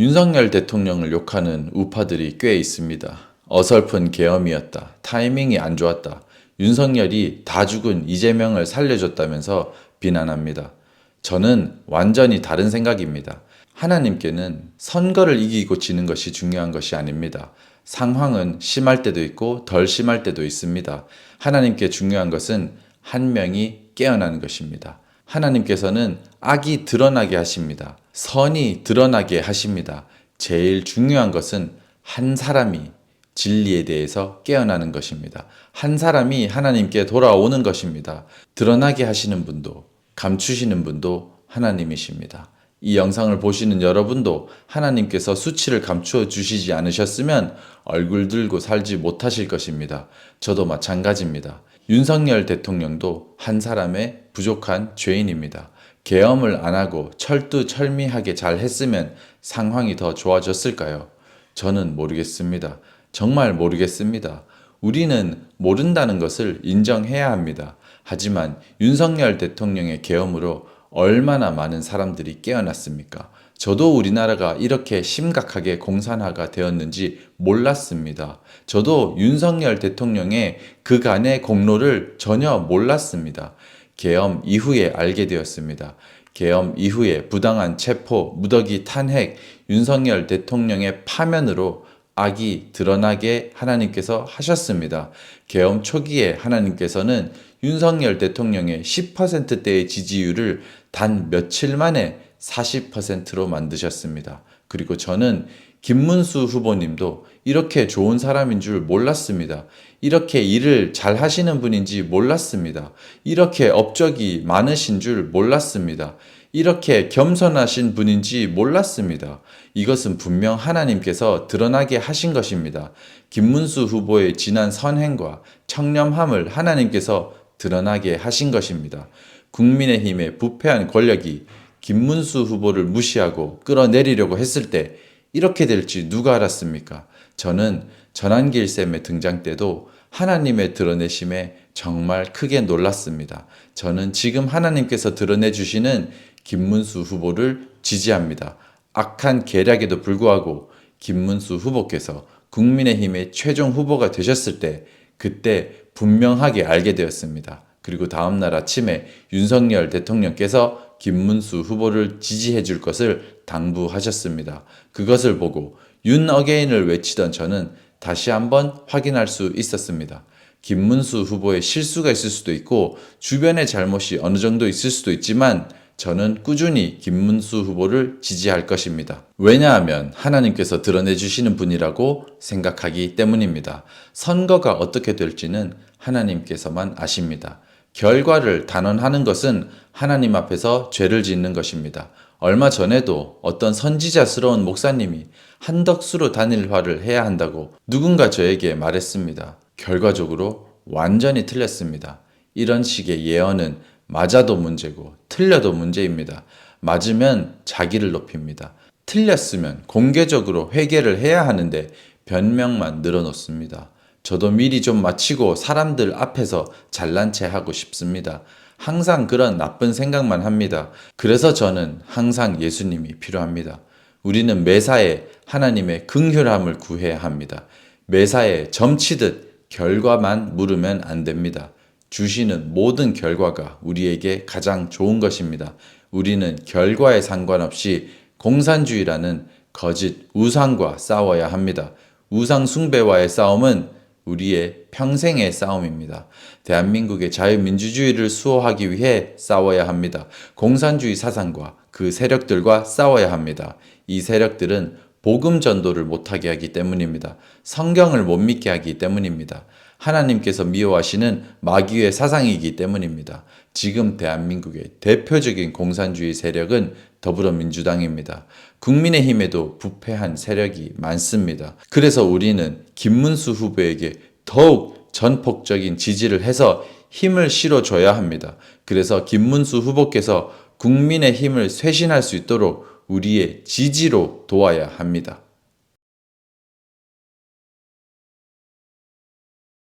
윤석열 대통령을 욕하는 우파들이 꽤 있습니다. 어설픈 계엄이었다. 타이밍이 안 좋았다. 윤석열이 다 죽은 이재명을 살려줬다면서 비난합니다. 저는 완전히 다른 생각입니다. 하나님께는 선거를 이기고 지는 것이 중요한 것이 아닙니다. 상황은 심할 때도 있고 덜 심할 때도 있습니다. 하나님께 중요한 것은 한 명이 깨어나는 것입니다. 하나님께서는 악이 드러나게 하십니다. 선이 드러나게 하십니다. 제일 중요한 것은 한 사람이 진리에 대해서 깨어나는 것입니다. 한 사람이 하나님께 돌아오는 것입니다. 드러나게 하시는 분도, 감추시는 분도 하나님이십니다. 이 영상을 보시는 여러분도 하나님께서 수치를 감추어 주시지 않으셨으면 얼굴 들고 살지 못하실 것입니다. 저도 마찬가지입니다. 윤석열 대통령도 한 사람의 부족한 죄인입니다. 계엄을 안 하고 철두철미하게 잘 했으면 상황이 더 좋아졌을까요? 저는 모르겠습니다. 정말 모르겠습니다. 우리는 모른다는 것을 인정해야 합니다. 하지만 윤석열 대통령의 계엄으로 얼마나 많은 사람들이 깨어났습니까? 저도 우리나라가 이렇게 심각하게 공산화가 되었는지 몰랐습니다. 저도 윤석열 대통령의 그간의 공로를 전혀 몰랐습니다. 계엄 이후에 알게 되었습니다. 계엄 이후에 부당한 체포, 무더기 탄핵, 윤석열 대통령의 파면으로 악이 드러나게 하나님께서 하셨습니다. 계엄 초기에 하나님께서는 윤석열 대통령의 10%대의 지지율을 단 며칠 만에 40%로 만드셨습니다. 그리고 저는 김문수 후보님도 이렇게 좋은 사람인 줄 몰랐습니다. 이렇게 일을 잘 하시는 분인지 몰랐습니다. 이렇게 업적이 많으신 줄 몰랐습니다. 이렇게 겸손하신 분인지 몰랐습니다. 이것은 분명 하나님께서 드러나게 하신 것입니다. 김문수 후보의 지난 선행과 청렴함을 하나님께서 드러나게 하신 것입니다. 국민의힘의 부패한 권력이 김문수 후보를 무시하고 끌어내리려고 했을 때 이렇게 될지 누가 알았습니까? 저는 전환길 쌤의 등장 때도 하나님의 드러내심에 정말 크게 놀랐습니다. 저는 지금 하나님께서 드러내 주시는 김문수 후보를 지지합니다. 악한 계략에도 불구하고 김문수 후보께서 국민의힘의 최종 후보가 되셨을 때 그때 분명하게 알게 되었습니다. 그리고 다음날 아침에 윤석열 대통령께서 김문수 후보를 지지해 줄 것을 당부하셨습니다. 그것을 보고 윤 어게인을 외치던 저는 다시 한번 확인할 수 있었습니다. 김문수 후보의 실수가 있을 수도 있고 주변의 잘못이 어느 정도 있을 수도 있지만 저는 꾸준히 김문수 후보를 지지할 것입니다. 왜냐하면 하나님께서 드러내 주시는 분이라고 생각하기 때문입니다. 선거가 어떻게 될지는 하나님께서만 아십니다. 결과를 단언하는 것은 하나님 앞에서 죄를 짓는 것입니다. 얼마 전에도 어떤 선지자스러운 목사님이 한덕수로 단일화를 해야 한다고 누군가 저에게 말했습니다. 결과적으로 완전히 틀렸습니다. 이런 식의 예언은 맞아도 문제고 틀려도 문제입니다. 맞으면 자기를 높입니다. 틀렸으면 공개적으로 회개를 해야 하는데 변명만 늘어놓습니다. 저도 미리 좀 마치고 사람들 앞에서 잘난 체 하고 싶습니다. 항상 그런 나쁜 생각만 합니다. 그래서 저는 항상 예수님이 필요합니다. 우리는 매사에 하나님의 긍휼함을 구해야 합니다. 매사에 점치듯 결과만 물으면 안 됩니다. 주시는 모든 결과가 우리에게 가장 좋은 것입니다. 우리는 결과에 상관없이 공산주의라는 거짓 우상과 싸워야 합니다. 우상 숭배와의 싸움은 우리의 평생의 싸움입니다. 대한민국의 자유민주주의를 수호하기 위해 싸워야 합니다. 공산주의 사상과 그 세력들과 싸워야 합니다. 이 세력들은 복음 전도를 못하게 하기 때문입니다. 성경을 못 믿게 하기 때문입니다. 하나님께서 미워하시는 마귀의 사상이기 때문입니다. 지금 대한민국의 대표적인 공산주의 세력은 더불어민주당입니다. 국민의힘에도 부패한 세력이 많습니다. 그래서 우리는 김문수 후보에게 더욱 전폭적인 지지를 해서 힘을 실어줘야 합니다. 그래서 김문수 후보께서 국민의 힘을 쇄신할 수 있도록 우리의 지지로 도와야 합니다.